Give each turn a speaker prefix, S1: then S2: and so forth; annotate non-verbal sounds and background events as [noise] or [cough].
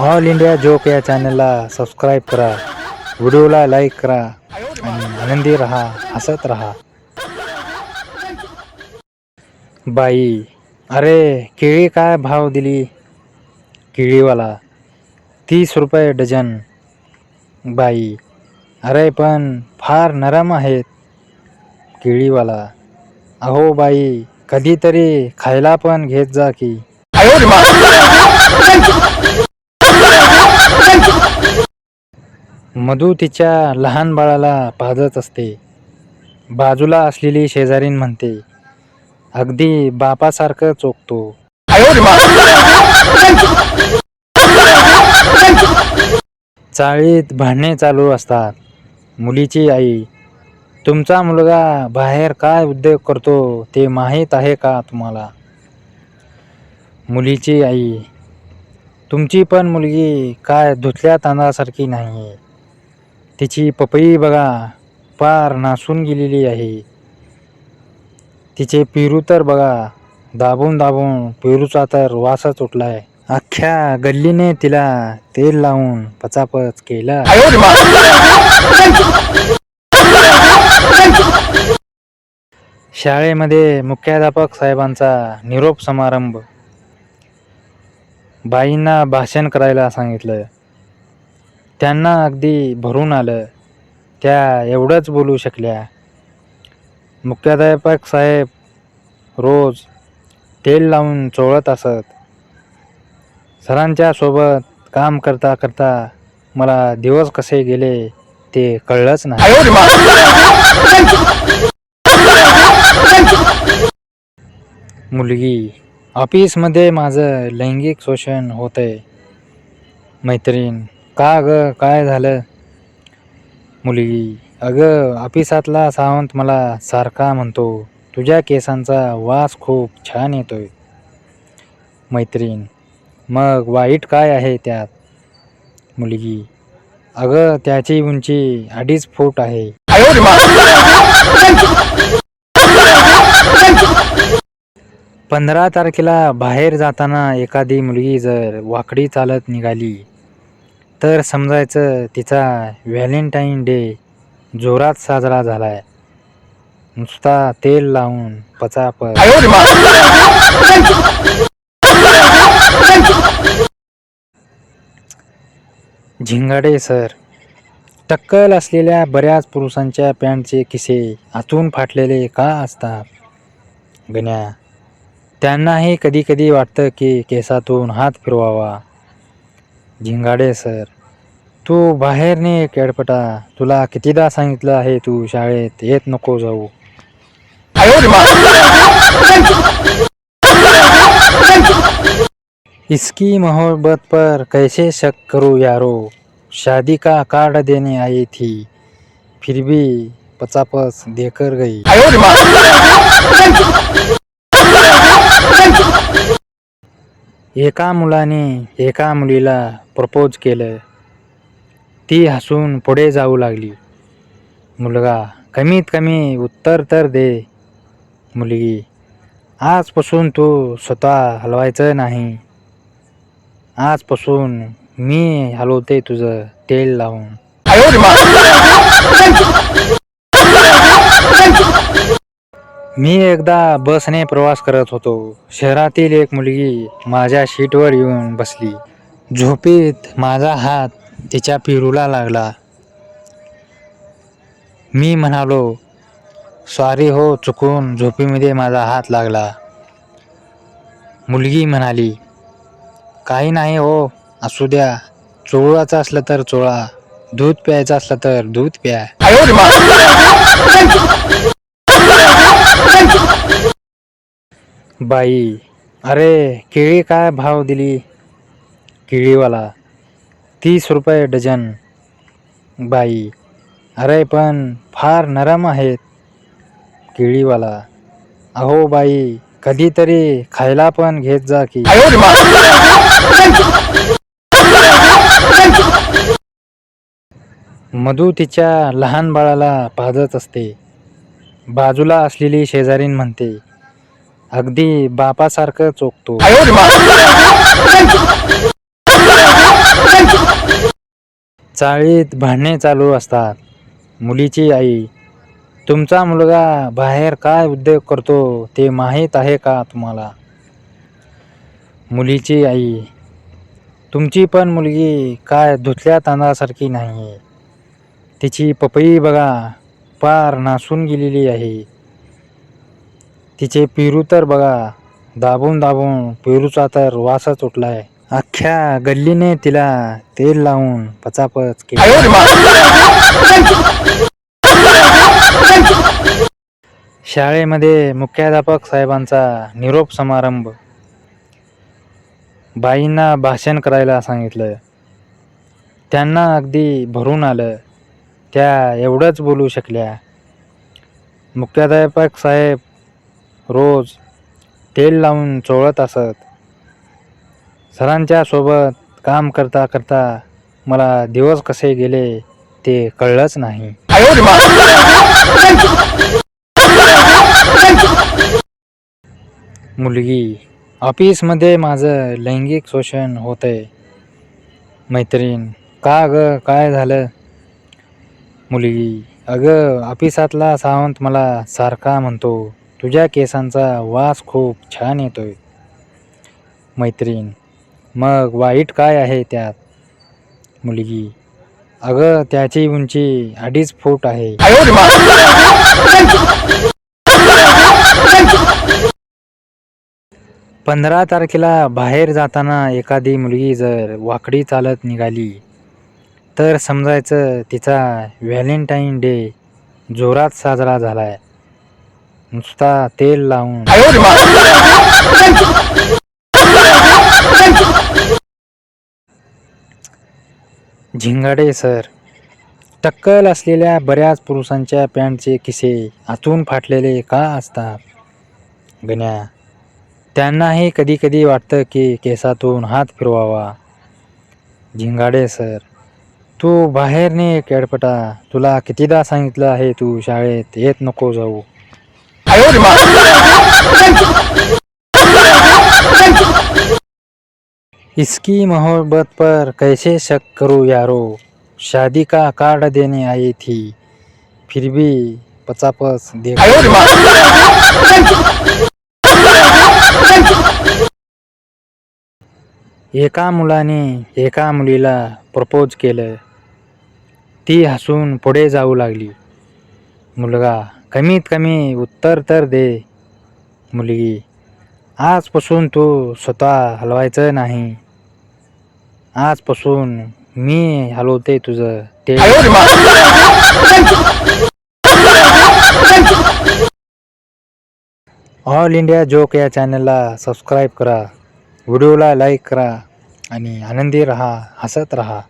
S1: All India joke या चॅनलला subscribe करा. व्हिडिओला लाईक करा. आणि आनंदी रहा. हसत राहा. बाई अरे केळी काय भाव दिली? केळीवाला तीस रुपये डझन. बाई अरे पण फार नरम आहेत. केळीवाला अहो बाई कधीतरी खायला पण घेत जा की. मधू तिच्या लहान बाळाला पाजत असते. बाजूला असलेली शेजारीन म्हणते अगदी बापासारखं चोखतो. चाळीत भांडणे चालू असतात. मुलीची आई तुमचा मुलगा बाहेर काय उद्योग करतो ते माहीत आहे का तुम्हाला? मुलीची आई तुमची पण मुलगी काय धुतल्या तांदळासारखी नाही तिची पपई बघा पार नासून गेलेली आहे. तिचे पेरू तर बघा दाबून दाबून पेरूचा तर वासच उठलाय अख्ख्या गल्लीने तिला तेल लावून पचापच केला. शाळेमध्ये मुख्याध्यापक साहेबांचा निरोप समारंभ. बाईंना भाषण करायला सांगितलं. त्यांना अगदी भरून आलं. त्या एवढंच बोलू शकल्या. मुख्याध्यापक साहेब रोज तेल लावून चोळत असत. सरांच्या सोबत काम करता करता मला दिवस कसे गेले ते कळलंच नाही. मुलगी ऑफिसमध्ये माझं लैंगिक शोषण होतंय. मैत्रीण का ग? काय झालं? मुलगी अगं ऑफिसातला सावंत मला सारखा म्हणतो तुझ्या केसांचा वास खूप छान येतोय. मैत्रीण मग वाईट काय आहे त्यात? मुलगी अगं त्याची उंची अडीच फूट आहे. पंधरा तारखेला बाहेर जाताना एखादी मुलगी जर वाकडी चालत निघाली तर समजायचं तिचा व्हॅलेंटाईन डे जोरात साजरा झालाय. नुसता तेल लावून पचापच. झिंगाडे सर. टक्कल असलेल्या बऱ्याच पुरुषांच्या पॅन्टचे किसे आतून फाटलेले का असतात? गण्या त्यांनाही कधी कधी वाटतं की केसातून हात फिरवावा. झिंगाडे सर. तू बाहेर ने केडपटा तुला कितीदा सांगितलं आहे तू शाळेत? येत नको जाऊ. इसकी मोहब्बत पर कैसे शक करूँ यारो? शादी का कार्ड देने आई थी फिर भी पचापच देकर गई. एका मुलाने एका मुलीला प्रपोज केलं. ती हसून पुढे जाऊ लागली. मुलगा कमीत कमी उत्तर तर दे. मुलगी आजपासून तू स्वतः हलवायचं नाही. आजपासून मी हलवते तुझं तेल लावून. मी एकदा बसने प्रवास करत होतो. शहरातील एक मुलगी माझ्या शीटवर येऊन बसली. झोपेत माझा हात तिच्या पिरूला लागला. मी म्हणालो सॉरी हो चुकून झोपेमध्ये माझा हात लागला. मुलगी म्हणाली काही नाही हो असू द्या. चोळाचं असलं तर चोळा दूध प्यायचं असलं तर दूध प्या. [laughs] बाई अरे केळी काय भाव दिली? केळीवाला तीस रुपये डझन. बाई अरे पण फार नरम आहेत. केळीवाला अहो बाई कधीतरी खायला पण घेत जा की. मधू तिच्या लहान बाळाला पाजत असते. बाजूला असलेली शेजारीन म्हणते अगदी बापासारखं चोखतो. चाळीत भांडणे चालू असतात. मुलीची आई तुमचा मुलगा बाहेर काय उद्योग करतो ते माहीत आहे का तुम्हाला? मुलीची आई तुमची पण मुलगी काय धुतल्या तांदळासारखी नाही तिची पपई बघा पार नासून गेलेली आहे. तिचे पेरू तर बघा दाबून दाबून पेरूचा तर वासच उठलाय अख्ख्या गल्लीने तिला तेल लावून पचापच केली. शाळेमध्ये मुख्याध्यापक साहेबांचा निरोप समारंभ. बाईंना भाषण करायला सांगितलं. त्यांना अगदी भरून आलं. त्या एवढंच बोलू शकल्या. मुख्याध्यापक साहेब रोज तेल लावून चोळत असत. सरांच्या सोबत काम करता करता मला दिवस कसे गेले ते कळलंच नाही. मुलगी ऑफिसमध्ये माझं लैंगिक शोषण होतंय. मैत्रीण का ग काय झालं? मुलगी अगं ऑफिसातला सावंत मला सारखा म्हणतो. तुझ्या केसांचा वास खूप छान येतोय. मैत्रीण मग वाईट काय आहे त्यात? मुलगी अगं त्याची उंची अडीच फूट आहे. पंधरा तारखेला बाहेर जाताना एखादी मुलगी जर वाकडी चालत निघाली तर समजायचं तिचा व्हॅलेंटाईन डे जोरात साजरा झालाय. नुसता तेल लावून. झिंगाडे सर. टक्कल असलेल्या बऱ्याच पुरुषांच्या पॅन्टचे खिसे आतून फाटलेले का असतात? गण्या त्यांनाही कधी कधी वाटतं की केसातून हात फिरवावा. झिंगाडे सर. तू बाहेर ने केडपटा तुला कितीदा सांगितलं आहे तू शाळेत येत नको जाऊ. इसकी मोहब्बत पर कैसे शक करूँ यारो? शादी का कार्ड देने आई थी फिर भी पचापच दे एका मुलाने एका मुलीला प्रपोज केलं. ती हसून पुढे जाऊ लागली. मुलगा कमीत कमी उत्तर तर दे मुलगी. आजपासून तू स्वतः हलवायचं नाही. आजपासून मी हलवते तुझं. ते ऑल इंडिया जोक या चॅनलला सबस्क्राईब करा. व्हिडिओला लाईक करा आणि आनंदी रहा हसत रहा.